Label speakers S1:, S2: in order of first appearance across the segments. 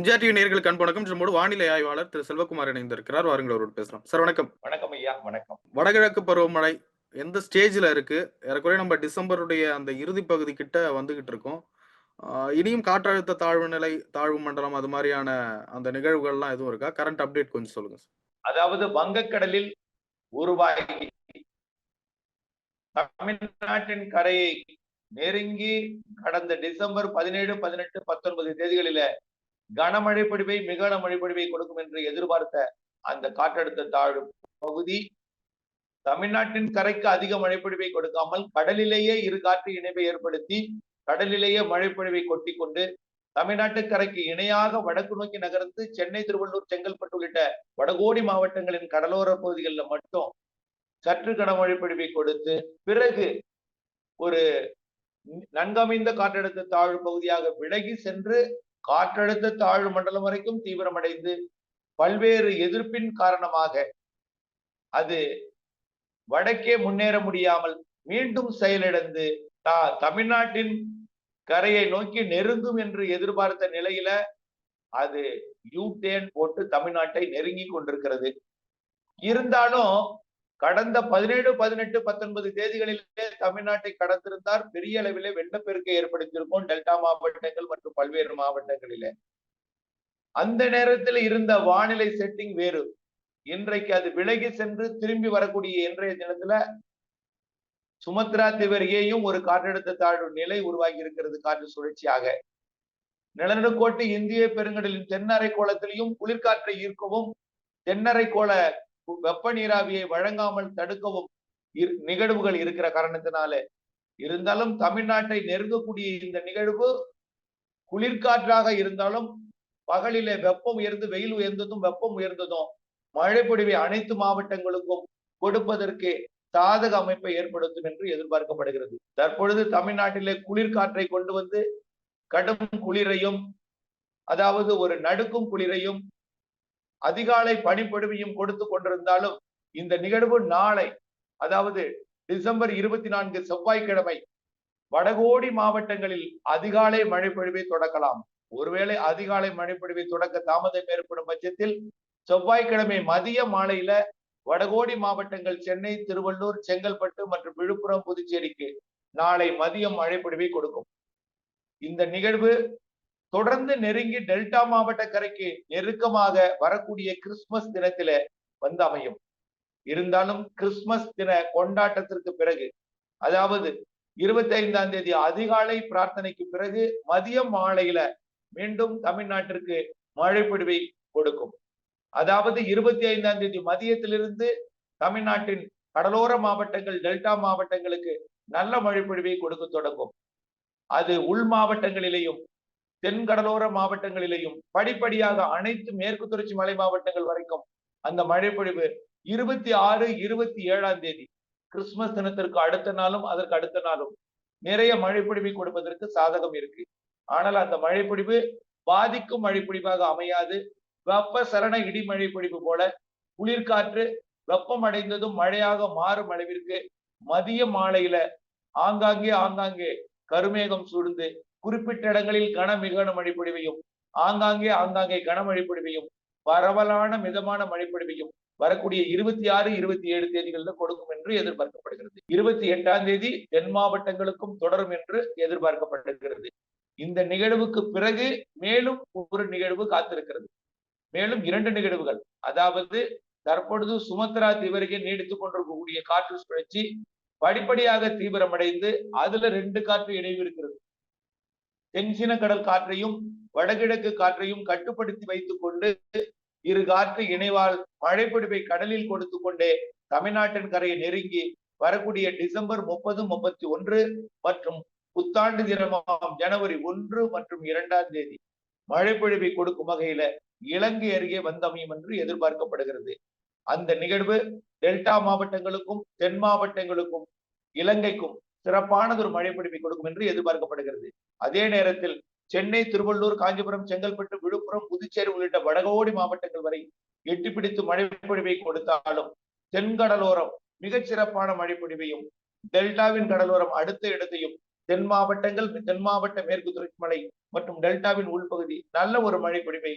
S1: MGR TV நேர்களுக்கு அன்பு வணக்கம். நம்மோடு வானிலை ஆய்வாளர் திரு செல்வகுமார் இணைந்திருக்கிறார். வாருங்கள் அவரோடு பேசலாம். சார் வணக்கம்.
S2: வணக்கம் ஐயா வணக்கம்.
S1: வடகிழக்கு பருவமழை எந்த ஸ்டேஜ்ல இருக்கு? ஏறக்குறைய நம்ம டிசம்பருடைய அந்த இறுதி பகுதி கிட்ட வந்துகிட்டு இருக்கோம். இனியும் காற்றழுத்த தாழ்வு நிலை தாழ்வு மண்டலம் அது மாதிரியான அந்த நிகழ்வுகள்லாம் எதுவும் இருக்கா? கரண்ட் அப்டேட் கொஞ்சம் சொல்லுங்க சார்.
S2: அதாவது வங்கக்கடலில் உருவாகி தமிழ்நாட்டின் கரையை நெருங்கி கடந்த டிசம்பர் பதினேழு பதினெட்டு பத்தொன்பது தேதிகளில கனமழை பொழிவை மிக கனமழை பொழிவை கொடுக்கும் என்று எதிர்பார்த்த அந்த காற்றழுத்த தாழ்வு பகுதி தமிழ்நாட்டின் கரைக்கு அதிக மழைப்பொழிவை கொடுக்காமல் கடலிலேயே இரு காற்று இணைப்பை ஏற்படுத்தி கடலிலேயே மழைப்பொழிவை கொட்டி கொண்டு தமிழ்நாட்டு கரைக்கு இணையாக வடக்கு நோக்கி நகர்ந்து சென்னை திருவள்ளூர் செங்கல்பட்டு உள்ளிட்ட வடகோடி மாவட்டங்களின் கடலோர பகுதிகளில் மட்டும் சற்று கனமழை பொழிவை கொடுத்து பிறகு ஒரு நன்கமைந்த காற்றழுத்த தாழ்வு பகுதியாக விலகி சென்று காற்றழுத்த தாழ்வு மண்டலம் வரைக்கும் தீவிரமடைந்து பல்வேறு எதிர்ப்பின் காரணமாக அது வடக்கே முன்னேற முடியாமல் மீண்டும் செயலிழந்து தா தமிழ்நாட்டின் கரையை நோக்கி நெருங்கும் என்று எதிர்பார்த்த நிலையில அது யூ டேன் போட்டு தமிழ்நாட்டை நெருங்கி கொண்டிருக்கிறது. இருந்தாலும் கடந்த பதினேழு பதினெட்டு பத்தொன்பது தேதிகளிலே தமிழ்நாட்டை கடந்திருந்தார் பெரிய அளவிலே வெள்ளப்பெருக்கை ஏற்படுத்தியிருக்கும் டெல்டா மாவட்டங்கள் மற்றும் பல்வேறு மாவட்டங்களிலே. அந்த நேரத்தில் இருந்த வானிலை செட்டிங் வேறு. இன்றைக்கு அது விலகி சென்று திரும்பி வரக்கூடிய இன்றைய தினத்துல சுமத்ரா திவரியையும் ஒரு காற்றழுத்த தாழ்வு நிலை உருவாகி இருக்கிறது காற்று சுழற்சியாக. நிலநடுக்கோட்டு இந்திய பெருங்கடலின் தென்னரை கோலத்திலையும் குளிர்காற்றை ஈர்க்கவும் தென்னரை கோல வெப்ப நீராவியை வழங்காமல் தடுக்கவும் நிகழ்வுகள் இருக்கிற காரணத்தினால. இருந்தாலும் தமிழ்நாட்டை நெருங்கக்கூடிய இந்த நிகழ்வு குளிர்காற்றாக இருந்தாலும் பகலிலே வெப்பம் உயர்ந்து வெயில் உயர்ந்ததும் வெப்பம் உயர்ந்ததும் மழை பொழிவை அனைத்து மாவட்டங்களுக்கும் கொடுப்பதற்கு சாதக அமைப்பை ஏற்படுத்தும் என்று எதிர்பார்க்கப்படுகிறது. தற்பொழுது தமிழ்நாட்டிலே குளிர்காற்றை கொண்டு வந்து கடும் குளிரையும் அதாவது ஒரு நடுக்கும் குளிரையும் அதிகாலை பனிப்பொழிவையும் கொடுத்து கொண்டிருந்தாலும் இந்த நிகழ்வு நாளை அதாவது டிசம்பர் இருபத்தி நான்கு செவ்வாய்க்கிழமை வடகோடி மாவட்டங்களில் அதிகாலை மழைப்பொழிவை தொடக்கலாம். ஒருவேளை அதிகாலை மழைப்பொழிவை தொடக்க தாமதம் ஏற்படும் பட்சத்தில் செவ்வாய்க்கிழமை மதிய மாலையில வடகோடி மாவட்டங்கள் சென்னை திருவள்ளூர் செங்கல்பட்டு மற்றும் விழுப்புரம் புதுச்சேரிக்கு நாளை மதியம் மழைப்பொழிவை கொடுக்கும். இந்த நிகழ்வு தொடர்ந்து நெருங்கி டெல்டா மாவட்ட கரைக்கு நெருக்கமாக வரக்கூடிய கிறிஸ்துமஸ் தினத்தில வந்து அமையும். இருந்தாலும் கிறிஸ்துமஸ் தின கொண்டாட்டத்திற்கு பிறகு அதாவது இருபத்தி ஐந்தாம் தேதி அதிகாலை பிரார்த்தனைக்கு பிறகு மதியம் மாலையில மீண்டும் தமிழ்நாட்டிற்கு மழை பொழிவை கொடுக்கும். அதாவது இருபத்தி ஐந்தாம் தேதி மதியத்திலிருந்து தமிழ்நாட்டின் கடலோர மாவட்டங்கள் டெல்டா மாவட்டங்களுக்கு நல்ல மழை பொழிவை கொடுக்க தொடங்கும். அது உள் மாவட்டங்களிலேயும் தென் கடலோர மாவட்டங்களிலேயும் படிப்படியாக அனைத்து மேற்கு தொடர்ச்சி மலை மாவட்டங்கள் வரைக்கும் அந்த மழை பொழிவு இருபத்தி ஆறு இருபத்தி ஏழாம் தேதி. கிறிஸ்துமஸ் தினத்திற்கு அடுத்த நாளும் அதற்கு அடுத்த நாளும் நிறைய மழை பொழிவை கொடுப்பதற்கு சாதகம் இருக்கு. ஆனால் அந்த மழை பொழிவு பாதிக்கும் மழை பொழிவாக அமையாது. வெப்ப சரண இடிமழை பொழிவு போல குளிர்காற்று வெப்பம் அடைந்ததும் மழையாக மாறும் அளவிற்கு மதிய மாலையில ஆங்காங்கே ஆங்காங்கே கருமேகம் சூழ்ந்து குறிப்பிட்ட இடங்களில் கன மிகன மழை பொழிவையும் ஆங்காங்கே ஆங்காங்கே கனமழை பொழிவையும் பரவலான மிதமான மழை பொழிவையும் வரக்கூடிய இருபத்தி ஆறு இருபத்தி ஏழு தேதிகளில் கொடுக்கும் என்று எதிர்பார்க்கப்படுகிறது. இருபத்தி எட்டாம் தேதி தென் மாவட்டங்களுக்கும் தொடரும் என்று எதிர்பார்க்கப்படுகிறது. இந்த நிகழ்வுக்கு பிறகு மேலும் ஒரு நிகழ்வு காத்திருக்கிறது. மேலும் இரண்டு நிகழ்வுகள். அதாவது தற்பொழுது சுமத்ரா தீவிரையை நீடித்துக் கொண்டிருக்கக்கூடிய காற்று சுழற்சி படிப்படியாக தீவிரமடைந்து அதுல ரெண்டு காற்று இணைவு இருக்கிறது. தென்சின கடல் காற்றையும் வடகிழக்கு காற்றையும் கட்டுப்படுத்தி வைத்துக் கொண்டு இரு காற்று இணைவால் மழைப்பிடிப்பை கடலில் கொடுத்து கொண்டே தமிழ்நாட்டின் கரையை நெருங்கி வரக்கூடிய டிசம்பர் முப்பது முப்பத்தி ஒன்று மற்றும் புத்தாண்டு தினமாம் ஜனவரி ஒன்று மற்றும் இரண்டாம் தேதி மழைப்பொழிவை கொடுக்கும் வகையில இலங்கை அருகே வந்தமையும் என்று எதிர்பார்க்கப்படுகிறது. அந்த நிகழ்வு டெல்டா மாவட்டங்களுக்கும் தென் மாவட்டங்களுக்கும் இலங்கைக்கும் சிறப்பானது ஒரு மழைப்பிடிப்பை கொடுக்கும் என்று எதிர்பார்க்கப்படுகிறது. அதே நேரத்தில் சென்னை திருவள்ளூர் காஞ்சிபுரம் செங்கல்பட்டு விழுப்புரம் புதுச்சேரி உள்ளிட்ட வடகோடி மாவட்டங்கள் வரை எட்டி பிடித்து மழைப்பொழிவை கொடுத்தாலும் தென்கடலோரம் மிகச் சிறப்பான மழைப்பொழிவையும் டெல்டாவின் கடலோரம் அடுத்த இடத்தையும் தென் மாவட்டங்கள் தென் மாவட்ட மேற்கு தொடர்ச்சி மலை மற்றும் டெல்டாவின் உள்பகுதி நல்ல ஒரு மழை பொழிவை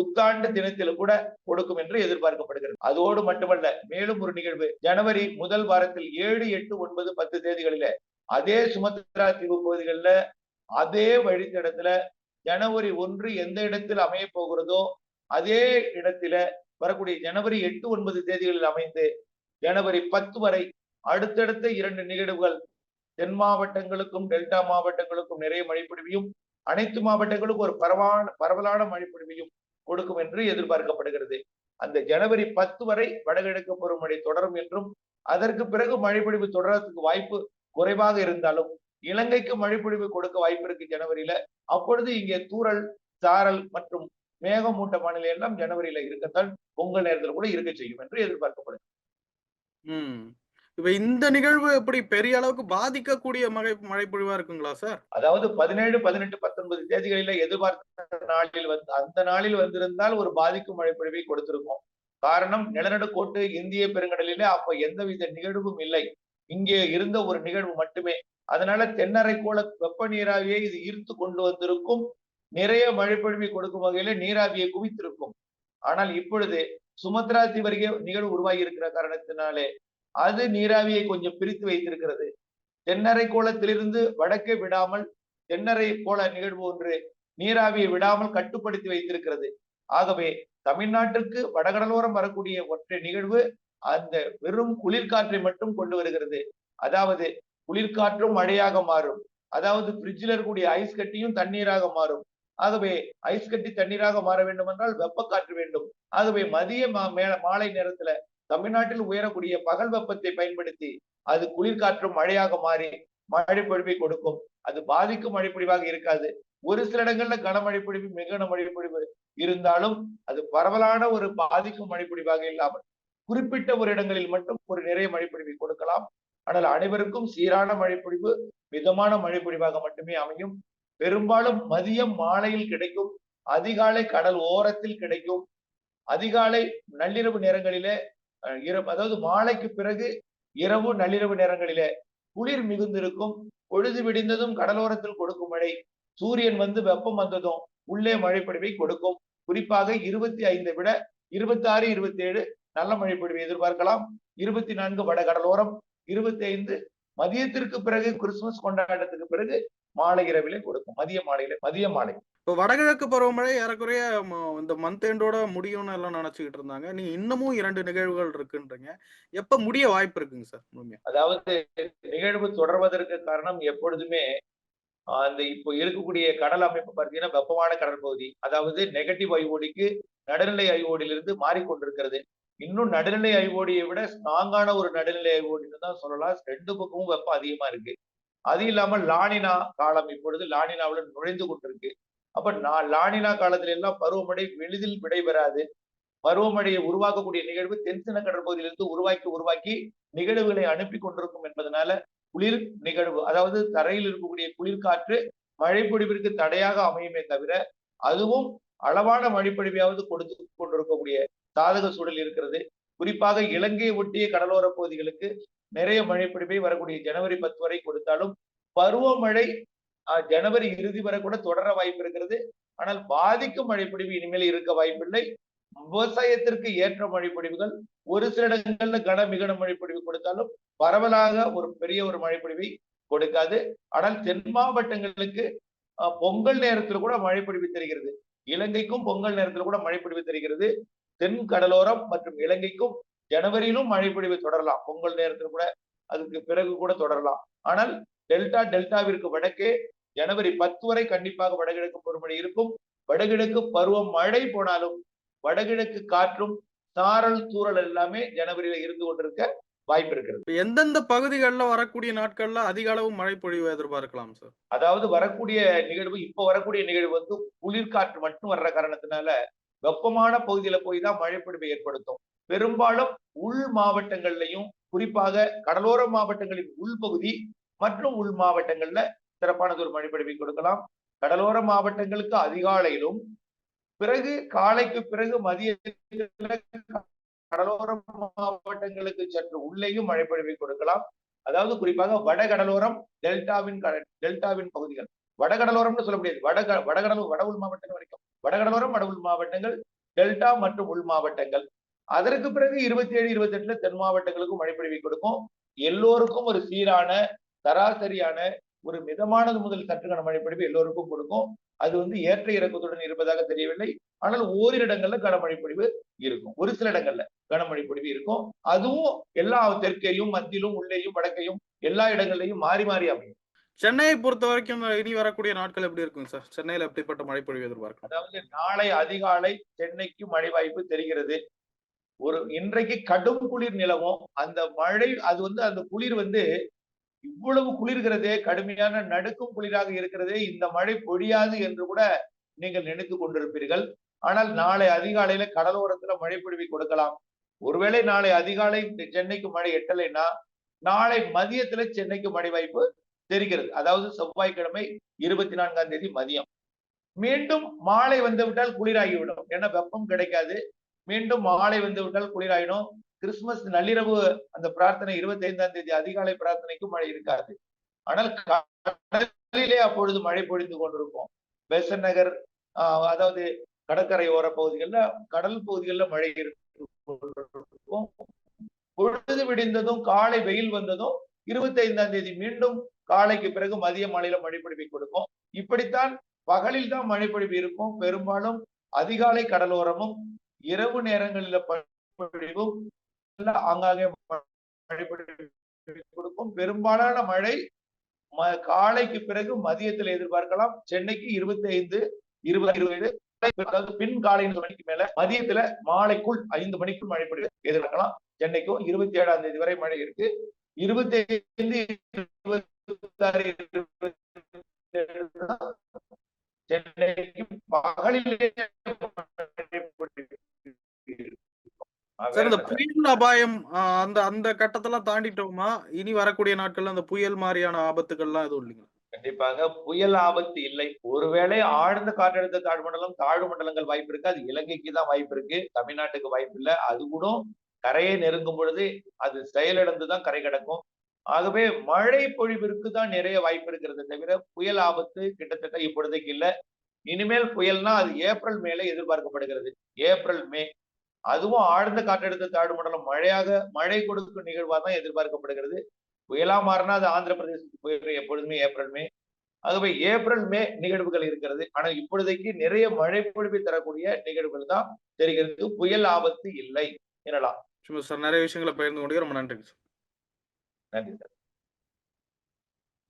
S2: புத்தாண்டு தினத்தில் கூட கொடுக்கும் என்று எதிர்பார்க்கப்படுகிறது. அதோடு மட்டுமல்ல மேலும் ஒரு நிகழ்வு. ஜனவரி முதல் வாரத்தில் ஏழு எட்டு ஒன்பது பத்து தேதிகளில அதே சுமத்ரா தீவு பகுதிகளில் அதே வழித்தடத்துல ஜனவரி ஒன்று எந்த இடத்தில் அமைய போகிறதோ அதே இடத்துல வரக்கூடிய ஜனவரி எட்டு ஒன்பது தேதிகளில் அமைந்து ஜனவரி பத்து வரை அடுத்தடுத்த இரண்டு நிகழ்வுகள் தென் மாவட்டங்களுக்கும் டெல்டா மாவட்டங்களுக்கும் நிறைய மழை பொழிவையும் அனைத்து மாவட்டங்களுக்கும் ஒரு பரவான பரவலான மழைப்பொழிவையும் கொடுக்கும் என்று எதிர்பார்க்கப்படுகிறது. அந்த ஜனவரி பத்து வரை வடகிழக்கு பருவமழை தொடரும் என்றும் அதற்கு பிறகு மழைப்பொழிவு தொடர்றதுக்கு வாய்ப்பு குறைவாக இருந்தாலும் இலங்கைக்கு மழைப்பொழிவு கொடுக்க வாய்ப்பு இருக்கு ஜனவரியில. அப்பொழுது இங்கே தூறல் சாரல் மற்றும் மேகமூட்ட மாநிலம் எல்லாம் ஜனவரியில இருக்கத்தான் பொங்கல் நேரத்தில் கூட இருக்க செய்யும் என்று எதிர்பார்க்கப்படுது
S1: இப்ப இந்த நிகழ்வு எப்படி பெரிய அளவுக்கு பாதிக்கக்கூடிய மழை மழைப்பொழிவா இருக்குங்களா சார்?
S2: அதாவது பதினேழு பதினெட்டு பத்தொன்பது தேதிகளில எதிர்பார்த்த நாளில் வந்து அந்த நாளில் வந்திருந்தால் ஒரு பாதிக்கும் மழைப்பொழிவை கொடுத்திருக்கும். காரணம் நிலநடுக்கோட்டு இந்திய பெருங்கடலிலே அப்ப எந்தவித நிகழ்வும் இல்லை. இங்கே இருந்த ஒரு நிகழ்வு மட்டுமே. அதனால தென்னரைக்கோள வெப்ப நீராவியை இது ஈர்த்து கொண்டு வந்திருக்கும். நிறைய மழைப்பொழிவை கொடுக்கும் வகையில நீராவியை குவித்திருக்கும். ஆனால் இப்பொழுது சுமத்ரா தீவருகே நிகழ்வு உருவாகி இருக்கிற காரணத்தினாலே அது நீராவியை கொஞ்சம் பிரித்து வைத்திருக்கிறது. தென்னரை கோலத்திலிருந்து வடக்கே விடாமல் தென்னரை கோல நிகழ்வு ஒன்று நீராவியை விடாமல் கட்டுப்படுத்தி வைத்திருக்கிறது. ஆகவே தமிழ்நாட்டிற்கு வடகடலோரம் வரக்கூடிய ஒற்றை நிகழ்வு அந்த வெறும் குளிர்காற்றை மட்டும் கொண்டு வருகிறது. அதாவது குளிர்காற்றும் மழையாக மாறும். அதாவது பிரிட்ஜில் இருக்கக்கூடிய ஐஸ் கட்டியும் தண்ணீராக மாறும். ஆகவே ஐஸ் கட்டி தண்ணீராக மாற வேண்டும் என்றால் வெப்பக்காற்று வேண்டும். ஆகவே மதிய மாலை நேரத்துல தமிழ்நாட்டில் உயரக்கூடிய பகல் வெப்பத்தை பயன்படுத்தி அது குளிர்காற்றும் மழையாக மாறி மழை பொழிவை கொடுக்கும். அது பாதிக்கும் மழைப்பொழிவாக இருக்காது. ஒரு சில இடங்கள்ல கனமழை பொழிவு மிக மழை பொழிவு இருந்தாலும் அது பரவலான ஒரு பாதிக்கும் மழைப்பொழிவாக இல்லாமல் குறிப்பிட்ட ஒரு இடங்களில் மட்டும் ஒரு நிறைய மழைப்பொழிவை கொடுக்கலாம். ஆனால் அனைவருக்கும் சீரான மழைப்பொழிவு மிதமான மழைப்பொழிவாக மட்டுமே அமையும். பெரும்பாலும் மதியம் மாலையில் கிடைக்கும் அதிகாலை கடல் ஓரத்தில் கிடைக்கும். அதிகாலை நள்ளிரவு நேரங்களிலே இரவு அதாவது மாலைக்கு பிறகு இரவு நள்ளிரவு நேரங்களிலே குளிர் மிகுந்திருக்கும் பொழுது விடிந்ததும் கடலோரத்தில் கொடுக்கும் மழை சூரியன் வந்து வெப்பம் வந்ததும் உள்ளே மழைப்பொழிவை கொடுக்கும். குறிப்பாக இருபத்தி ஐந்தை விட இருபத்தி ஆறு இருபத்தி ஏழு நல்ல மழைப்பொழிவை எதிர்பார்க்கலாம். இருபத்தி நான்கு வட கடலோரம் இருபத்தி ஐந்து மதியத்திற்கு பிறகு கிறிஸ்துமஸ் கொண்டாட்டத்துக்கு பிறகு மாலை இரவிலே கொடுக்கும். மதிய மாலையில மதிய மாலை.
S1: இப்போ வடகிழக்கு பருவமழை ஏறக்குறைய இந்த மந்த் எண்டோட முடியும்னு எல்லாம் நினைச்சுக்கிட்டு இருந்தாங்க. நீங்க இன்னமும் இரண்டு நிகழ்வுகள் இருக்குன்றீங்க. எப்ப முடிய வாய்ப்பு இருக்குங்க சார் முழுமையா?
S2: அதாவது நிகழ்வு தொடர்வதற்கு காரணம் எப்பொழுதுமே அந்த இப்போ இருக்கக்கூடிய கடல் அமைப்பு பார்த்தீங்கன்னா வெப்பமான கடல் பகுதி அதாவது நெகட்டிவ் ஐஓடிக்கு நடுநிலை ஐஓடியிலிருந்து மாறிக்கொண்டிருக்கிறது. இன்னும் நடுநிலை ஐஓடியை விட ஸ்ட்ராங்கான ஒரு நடுநிலை ஐஓடின்னு தான் சொல்லலாம். ரெண்டு பக்கமும் வெப்பம் அதிகமா இருக்கு. அது இல்லாமல் லானினா காலம் இப்பொழுது லானினாவில் நுழைந்து கொண்டிருக்கு. அப்ப நான் லானினா காலத்துல எல்லாம் பருவமழை எளிதில் விடைபெறாது. பருவமழையை உருவாக்கக்கூடிய நிகழ்வு தென்சின கடற்பகுதியிலிருந்து உருவாக்கி உருவாக்கி நிகழ்வுகளை அனுப்பி கொண்டிருக்கும் என்பதனால குளிர் நிகழ்வு அதாவது தரையில் இருக்கக்கூடிய குளிர்காற்று மழைப்பொழிவிற்கு தடையாக அமையுமே தவிர அதுவும் அளவான மழைப்பொழிவையாவது கொடுத்து கொண்டிருக்கக்கூடிய சாதக சூழல் இருக்கிறது. குறிப்பாக இலங்கையை ஒட்டிய கடலோர பகுதிகளுக்கு நிறைய மழைப்பொழிவை வரக்கூடிய ஜனவரி பத்து வரை கொடுத்தாலும் பருவமழை ஜனவரி இறுதி வரை கூட தொடர வாய்ப்பு இருக்கிறது. ஆனால் பாதிக்கும் மழைப்பிடிவு இனிமேல் இருக்க வாய்ப்பில்லை. விவசாயத்திற்கு ஏற்ற மழைப்பொழிவுகள் ஒரு சில இடங்கள்ல கன மிகன மழைப்பொழிவு கொடுத்தாலும் பரவலாக ஒரு பெரிய ஒரு மழைப்பொழிவை கொடுக்காது. ஆனால் தென் மாவட்டங்களுக்கு பொங்கல் நேரத்தில் கூட மழைப்பொழிவு தெரிகிறது. இலங்கைக்கும் பொங்கல் நேரத்தில் கூட மழைப்பொழிவு தெரிகிறது. தென் கடலோரம் மற்றும் இலங்கைக்கும் ஜனவரியிலும் மழைப்பொழிவு தொடரலாம். பொங்கல் நேரத்தில் கூட அதுக்கு பிறகு கூட தொடரலாம். ஆனால் டெல்டா டெல்டாவிற்கு வடக்கே ஜனவரி பத்து வரை கண்டிப்பாக வடகிழக்கு பருவமழை இருக்கும். வடகிழக்கு பருவம் மழை போனாலும் வடகிழக்கு காற்றும் சாரல் தூரல் எல்லாமே ஜனவரியில இருந்து கொண்டிருக்க வாய்ப்பு இருக்கிறது.
S1: எந்தெந்த பகுதிகளில் வரக்கூடிய நாட்கள்ல அதிக அளவு மழை பொழிவு எதிர்பார்க்கலாம் சார்
S2: அதாவது வரக்கூடிய நிகழ்வு இப்ப வரக்கூடிய நிகழ்வு வந்து குளிர்காற்று மட்டும் வர்ற காரணத்தினால வெப்பமான பகுதியில போய் தான் மழைப்பொழிவை ஏற்படுத்தும். பெரும்பாலும் உள் மாவட்டங்கள்லையும் குறிப்பாக கடலோர மாவட்டங்களின் உள்பகுதி மற்றும் உள் மாவட்டங்கள்ல சிறப்பானது ஒரு மழைப்பொழிவை கொடுக்கலாம். கடலோர மாவட்டங்களுக்கு அதிகாலையிலும் பிறகு காலைக்கு பிறகு மதிய கடலோர மாவட்டங்களுக்கு சற்று உள்ளேயும் மழைப்பொழிவை கொடுக்கலாம். அதாவது குறிப்பாக வடகடலோரம் டெல்டாவின் டெல்டாவின் பகுதிகள். வடகடலோரம்னு சொல்ல முடியாது. வடக வடகடல் வட உள் மாவட்டங்கள் வரைக்கும். வடகடலோரம் வட உள் மாவட்டங்கள் டெல்டா மற்றும் உள் மாவட்டங்கள். அதற்கு பிறகு இருபத்தி ஏழு இருபத்தி எட்டுல தென் மாவட்டங்களுக்கும் மழை பொழிவை கொடுக்கும். எல்லோருக்கும் ஒரு சீரான சராசரியான ஒரு மிதமானது முதல் சற்று கனமழை பொழிவு எல்லோருக்கும் கொடுக்கும். அது வந்து ஏற்ற இறக்கத்துடன் இருப்பதாக தெரியவில்லை. ஆனால் ஓரிரு இடங்கள்ல கனமழை பொழிவு இருக்கும். ஒரு சில இடங்கள்ல கனமழை பொழிவு இருக்கும். அதுவும் எல்லா தெற்கையும் மத்தியிலும் உள்ளேயும் வடக்கையும் எல்லா இடங்கள்லையும் மாறி மாறி அமையும்.
S1: சென்னையை பொறுத்த வரைக்கும் இனி வரக்கூடிய நாட்கள் எப்படி இருக்கும் சார்? சென்னையில எப்படிப்பட்ட மழை பொழிவு எதிர்பார்க்கலாம்?
S2: அதாவது நாளை அதிகாலை சென்னைக்கு மழை வாய்ப்பு தெரிகிறது. ஒரு இன்றைக்கு கடும் குளிர் நிலவும். அந்த மழை அது வந்து அந்த குளிர் வந்து இவ்வளவு குளிர்கிறதே கடுமையான நடுக்கும் குளிராக இருக்கிறதே இந்த மழை பொழியாது என்று கூட நீங்கள் நினைத்து கொண்டிருப்பீர்கள். ஆனால் நாளை அதிகாலையில கடலோரத்துல மழை பொழிவை கொடுக்கலாம். ஒருவேளை நாளை அதிகாலை சென்னைக்கு மழை எட்டலைன்னா நாளை மதியத்துல சென்னைக்கு மழை வாய்ப்பு தெரிகிறது. அதாவது செவ்வாய்க்கிழமை இருபத்தி நான்காம் தேதி மதியம். மீண்டும் மாலை வந்துவிட்டால் குளிராகிவிடும். ஏன்னா வெப்பம் கிடைக்காது. மீண்டும் மாலை வந்து விட்டால் குளிராயிடும். கிறிஸ்துமஸ் நள்ளிரவு அந்த பிரார்த்தனை இருபத்தி ஐந்தாம் தேதி அதிகாலை பிரார்த்தனைக்கு மழை இருக்காது. ஆனால் கடலிலே அப்பொழுது மழை பொழிந்து கொண்டிருக்கும். பெசன் நகர் அதாவது கடற்கரை ஓர பகுதிகளில் கடல் பகுதிகளில் மழை இருக்கும் பொழுது விடிந்ததும் காலை வெயில் வந்ததும் இருபத்தி ஐந்தாம் தேதி மீண்டும் காலைக்கு பிறகு மதிய மழையில மழைப்பொழிவை கொடுக்கும். இப்படித்தான் பகலில் தான் மழைப்பொழிவு இருக்கும். பெரும்பாலும் அதிகாலை கடலோரமும் இரவு நேரங்களில பொழிவும் ஆங்காங்கே மழைப்பொழிவு கொடுக்கும். பெரும்பாலான மழை ம- காலைக்கு பிறகு மதியத்தில் எதிர்பார்க்கலாம். சென்னைக்கு இருபத்தி ஐந்து இருபது இருபது அதாவது பின் காலை மணிக்கு மேல மதியத்துல மாலைக்குள் ஐந்து மணிக்குள் மழை பொழிவு எதிர்பார்க்கலாம். சென்னைக்கும் இருபத்தி ஏழாம் தேதி வரை மழை இருக்கு. இருபத்தி ஐந்து சென்னைக்கு பகலில்
S1: சார் இந்த. புயல் அபாயம் அந்த அந்த கட்டத்தெல்லாம் தாண்டிட்டோமா? இனி வரக்கூடிய நாட்கள்ல அந்த புயல் மாதிரியான ஆபத்துகள்லாம் எதுவும் இல்லைங்களா?
S2: கண்டிப்பாக புயல் ஆபத்து இல்லை. ஒருவேளை ஆழ்ந்த காற்றழுத்த தாழ்மண்டலம் தாழ்வு மண்டலங்கள் வாய்ப்பு இருக்கு. அது இலங்கைக்கு தான் வாய்ப்பு இருக்கு. தமிழ்நாட்டுக்கு வாய்ப்பு இல்லை. அது கூட கரையை நெருங்கும் பொழுது அது செயலிழந்து தான் கரை கிடக்கும். ஆகவே மழை பொழிவிற்கு தான் நிறைய வாய்ப்பு இருக்கிறது தவிர புயல் ஆபத்து கிட்டத்தட்ட இப்பொழுதைக்கு இல்ல. இனிமேல் புயல்னா அது ஏப்ரல் மேல எதிர்பார்க்கப்படுகிறது. April May. அதுவும் ஆழ்ந்த காற்றழுத்த தாழ்வு மண்டலம் மழையாக மழை கொடுக்கும் நிகழ்வா தான் எதிர்பார்க்கப்படுகிறது. புயலா மாறினா அது ஆந்திர பிரதேசத்துக்கு போயிடும் எப்பொழுதுமே ஏப்ரல் மே. ஆகவே ஏப்ரல் மே நிகழ்வுகள் இருக்கிறது. ஆனால் இப்பொழுதைக்கு நிறைய மழை பொழிவை தரக்கூடிய நிகழ்வுகள் தான் தெரிகிறது. புயல் ஆபத்து இல்லை. எனலாம்
S1: சார் நிறைய விஷயங்களை பகிர்ந்து கொண்டு ரொம்ப சார்.
S2: நன்றி சார்.